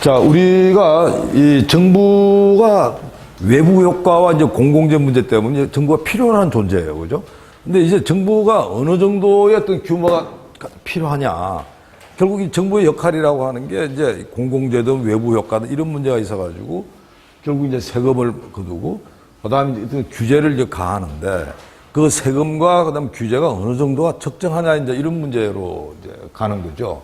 자, 우리가 이 정부가 외부 효과와 이제 공공재 문제 때문에 정부가 필요한 존재예요. 그죠? 근데 이제 정부가 어느 정도의 어떤 규모가 필요하냐. 결국 이 정부의 역할이라고 하는 게 이제 공공재든 외부 효과든 이런 문제가 있어가지고 결국 이제 세금을 거두고 그다음에 이제 규제를 이제 가하는데 그 세금과 그다음 규제가 어느 정도가 적정하냐 이제 이런 문제로 이제 가는 거죠.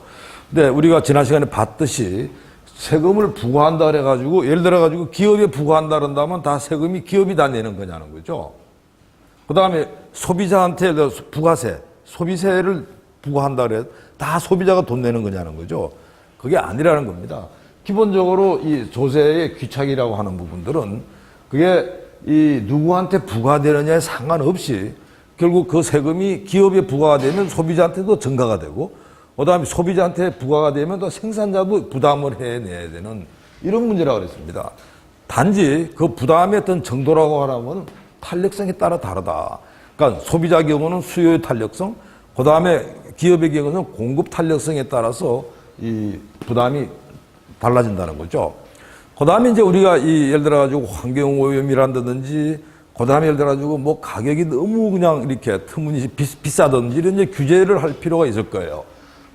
근데 우리가 지난 시간에 봤듯이 세금을 부과한다 그래가지고 예를 들어가지고 기업에 부과한다 그런다면 다 세금이 기업이 다 내는 거냐는 거죠. 그 다음에 소비자한테 부가세, 소비세를 부과한다 그래 다 소비자가 돈 내는 거냐는 거죠. 그게 아니라는 겁니다. 기본적으로 이 조세의 귀착이라고 하는 부분들은 그게 이 누구한테 부과되느냐에 상관없이 결국 그 세금이 기업에 부과가 되면 소비자한테도 증가가 되고 그다음에 소비자한테 부과가 되면 또 생산자도 부담을 해내야 되는 이런 문제라고 그랬습니다. 단지 그 부담의 어떤 정도라고 하라면 탄력성에 따라 다르다. 그러니까 소비자 경우는 수요의 탄력성, 그 다음에 기업의 경우는 공급 탄력성에 따라서 이 부담이 달라진다는 거죠. 그 다음에 이제 우리가 이 예를 들어 가지고 환경 오염이란다든지 그 다음에 예를 들어 가지고 뭐 가격이 너무 그냥 이렇게 비, 비싸든지 이런 이제 규제를 할 필요가 있을 거예요.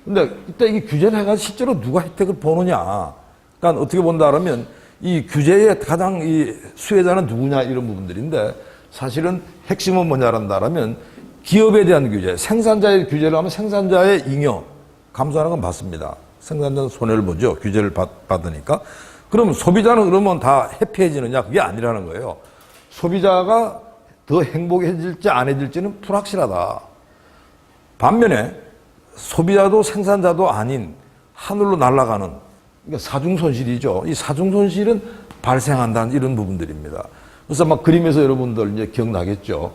근데 이때 이게 규제를 해가지고 실제로 누가 혜택을 보느냐. 그러니까 어떻게 본다 그러면 이 규제의 가장 이 수혜자는 누구냐 이런 부분들인데 사실은 핵심은 뭐냐란다면 기업에 대한 규제, 생산자의 규제를 하면 생산자의 잉여 감소하는 건 맞습니다. 생산자는 손해를 보죠. 규제를 받, 받으니까. 그럼 소비자는 그러면 다 해피해지느냐? 그게 아니라는 거예요. 소비자가 더 행복해질지 안 해질지는 불확실하다. 반면에 소비자도 생산자도 아닌 하늘로 날아가는 그러니까 사중 손실이죠. 이 사중 손실은 발생한다는 이런 부분들입니다. 그래서 막 그림에서 여러분들 이제 기억나겠죠.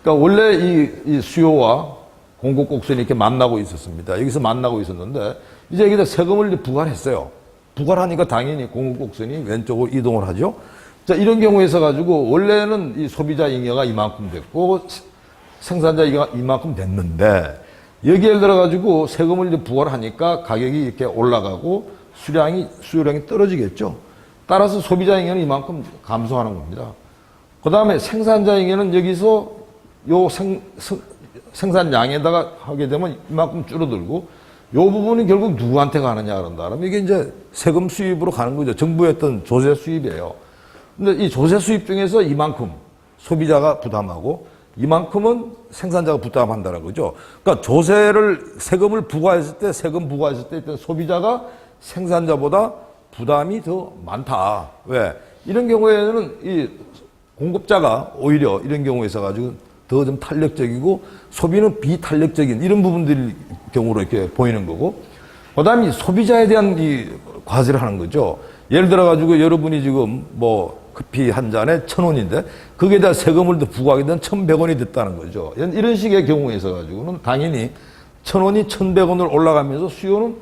그러니까 원래 이, 이 수요와 공급 곡선이 이렇게 만나고 있었습니다. 여기서 만나고 있었는데 이제 여기다 세금을 부과했어요. 부과하니까 당연히 공급 곡선이 왼쪽으로 이동을 하죠. 자, 이런 경우에 있어 가지고 원래는 이 소비자 잉여가 이만큼 됐고 생산자 잉여가 이만큼 됐는데 여기에 들어 가지고 세금을 이제 부과를 하니까 가격이 이렇게 올라가고 수량이 수요량이 떨어지겠죠. 따라서 소비자 잉여는 이만큼 감소하는 겁니다. 그 다음에 생산자 잉여는 여기서 요 생, 생, 생산량에다가 하게 되면 이만큼 줄어들고 요 부분이 결국 누구한테 가느냐 그런다면 이게 이제 세금 수입으로 가는 거죠. 정부의 어떤 조세 수입이에요. 근데 이 조세 수입 중에서 이만큼 소비자가 부담하고 이만큼은 생산자가 부담한다는 거죠. 그러니까 조세를 세금을 부과했을 때 세금 부과했을 때 일단 소비자가 생산자보다 부담이 더 많다. 왜? 이런 경우에는 이 공급자가 오히려 이런 경우에 있어 가지고 더 좀 탄력적이고 소비는 비탄력적인 이런 부분들 경우로 이렇게 보이는 거고 그다음에 소비자에 대한 이 과세를 하는 거죠. 예를 들어 가지고 여러분이 지금 뭐 커피 한 잔에 천 원인데 거기에다 세금을 더 부과하게 되면 천백 원이 됐다는 거죠. 이런 식의 경우에 있어 가지고는 당연히 천 원이 천백 원으로 올라가면서 수요는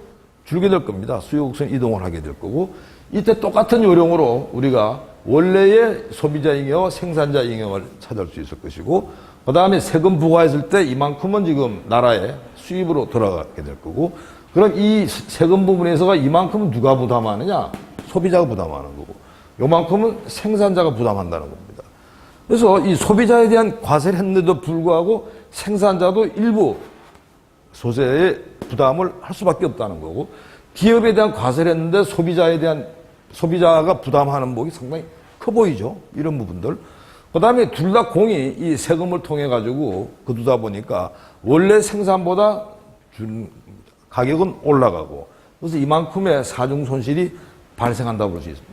줄게 될 겁니다. 수요 곡선 이동을 하게 될 거고 이때 똑같은 요령으로 우리가 원래의 소비자 잉여와 생산자 잉여를 찾을 수 있을 것이고 그 다음에 세금 부과했을 때 이만큼은 지금 나라의 수입으로 돌아가게 될 거고 그럼 이 세금 부분에서가 이만큼은 누가 부담하느냐? 소비자가 부담하는 거고 요만큼은 생산자가 부담한다는 겁니다. 그래서 이 소비자에 대한 과세를 했는데도 불구하고 생산자도 일부 소세의 부담을 할 수밖에 없다는 거고 기업에 대한 과세를 했는데 소비자에 대한 소비자가 부담하는 목이 상당히 커 보이죠. 이런 부분들. 그 다음에 둘 다 공이 이 세금을 통해 가지고 거두다 보니까 원래 생산보다 준 가격은 올라가고 그래서 이만큼의 사중 손실이 발생한다고 볼 수 있습니다.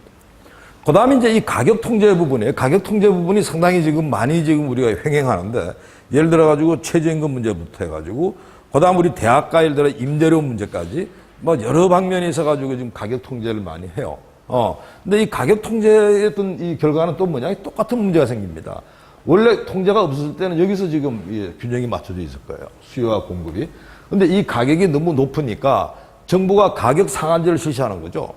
그 다음에 이제 이 가격 통제 부분에 가격 통제 부분이 상당히 지금 많이 지금 우리가 횡행하는데 예를 들어 가지고 최저임금 문제부터 해가지고 그 다음 우리 대학가 예를 들어 임대료 문제까지 뭐 여러 방면이 있어가지고 지금 가격 통제를 많이 해요. 어. 근데 이 가격 통제의 어떤 이 결과는 또 뭐냐? 똑같은 문제가 생깁니다. 원래 통제가 없었을 때는 여기서 지금 이 균형이 맞춰져 있을 거예요. 수요와 공급이. 근데 이 가격이 너무 높으니까 정부가 가격 상한제를 실시하는 거죠.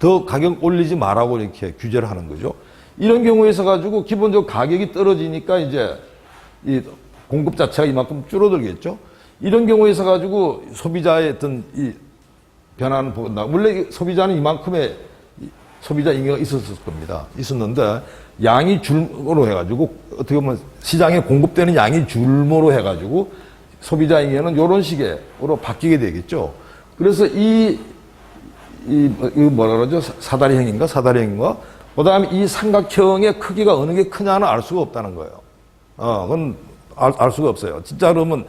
더 가격 올리지 말라고 이렇게 규제를 하는 거죠. 이런 경우에 있어 가지고 기본적으로 가격이 떨어지니까 이제 이 공급 자체가 이만큼 줄어들겠죠. 이런 경우에 있어 가지고 소비자의 어떤 이 변화는 본다. 원래 소비자는 이만큼의 소비자 잉여가 있었을 겁니다. 있었는데 양이 줄로 해가지고 어떻게 보면 시장에 공급되는 양이 줄모로 해가지고 소비자 잉여는 이런 식으로 바뀌게 되겠죠. 그래서 이, 이, 이 뭐라 그러죠? 사- 사다리형인가? 사다리형인가? 그 다음에 이 삼각형의 크기가 어느 게 크냐는 알 수가 없다는 거예요. 어, 그건 알, 알 수가 없어요. 진짜 그러면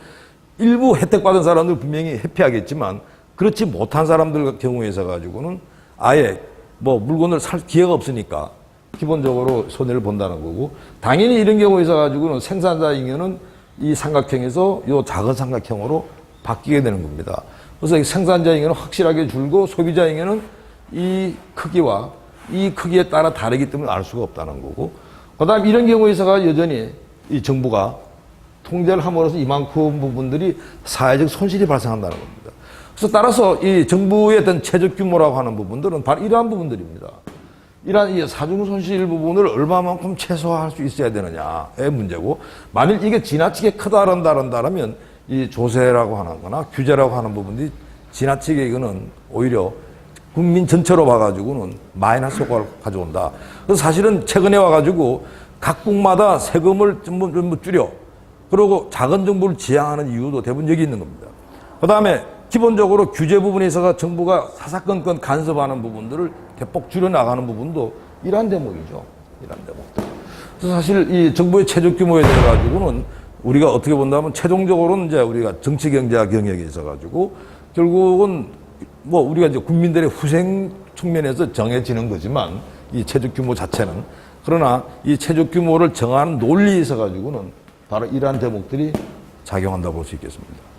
일부 혜택 받은 사람들 분명히 해피하겠지만 그렇지 못한 사람들 경우에 있어 가지고는 아예 뭐 물건을 살 기회가 없으니까 기본적으로 손해를 본다는 거고 당연히 이런 경우에 있어 가지고는 생산자 잉여는 이 삼각형에서 요 작은 삼각형으로 바뀌게 되는 겁니다. 그래서 이 생산자 잉여는 확실하게 줄고 소비자 잉여는 이 크기와 이 크기에 따라 다르기 때문에 알 수가 없다는 거고 그다음 이런 경우에 있어가 여전히 이 정부가 통제를 함으로써 이만큼 부분들이 사회적 손실이 발생한다는 겁니다. 그래서 따라서 이 정부의 어떤 최적 규모라고 하는 부분들은 바로 이러한 부분들입니다. 이러한 이 사중 손실 부분을 얼마만큼 최소화할 수 있어야 되느냐의 문제고 만일 이게 지나치게 크다란다란다라면 이 조세라고 하는 거나 규제라고 하는 부분들이 지나치게 이거는 오히려 국민 전체로 봐가지고는 마이너스 효과를 가져온다. 그래서 사실은 최근에 와가지고 각국마다 세금을 전부, 줄여. 그리고 작은 정부를 지향하는 이유도 대부분 여기 있는 겁니다. 그 다음에 기본적으로 규제 부분에 있어서 정부가 사사건건 간섭하는 부분들을 대폭 줄여나가는 부분도 이러한 대목이죠. 이러한 대목들. 그래서 사실 이 정부의 최적 규모에 대해 가지고는 우리가 어떻게 본다면 최종적으로는 이제 우리가 정치 경제학 경영에 있어 가지고 결국은 뭐 우리가 이제 국민들의 후생 측면에서 정해지는 거지만 이 최적 규모 자체는 그러나 이 최적 규모를 정하는 논리에 있어 가지고는 바로 이러한 대목들이 작용한다고 볼 수 있겠습니다.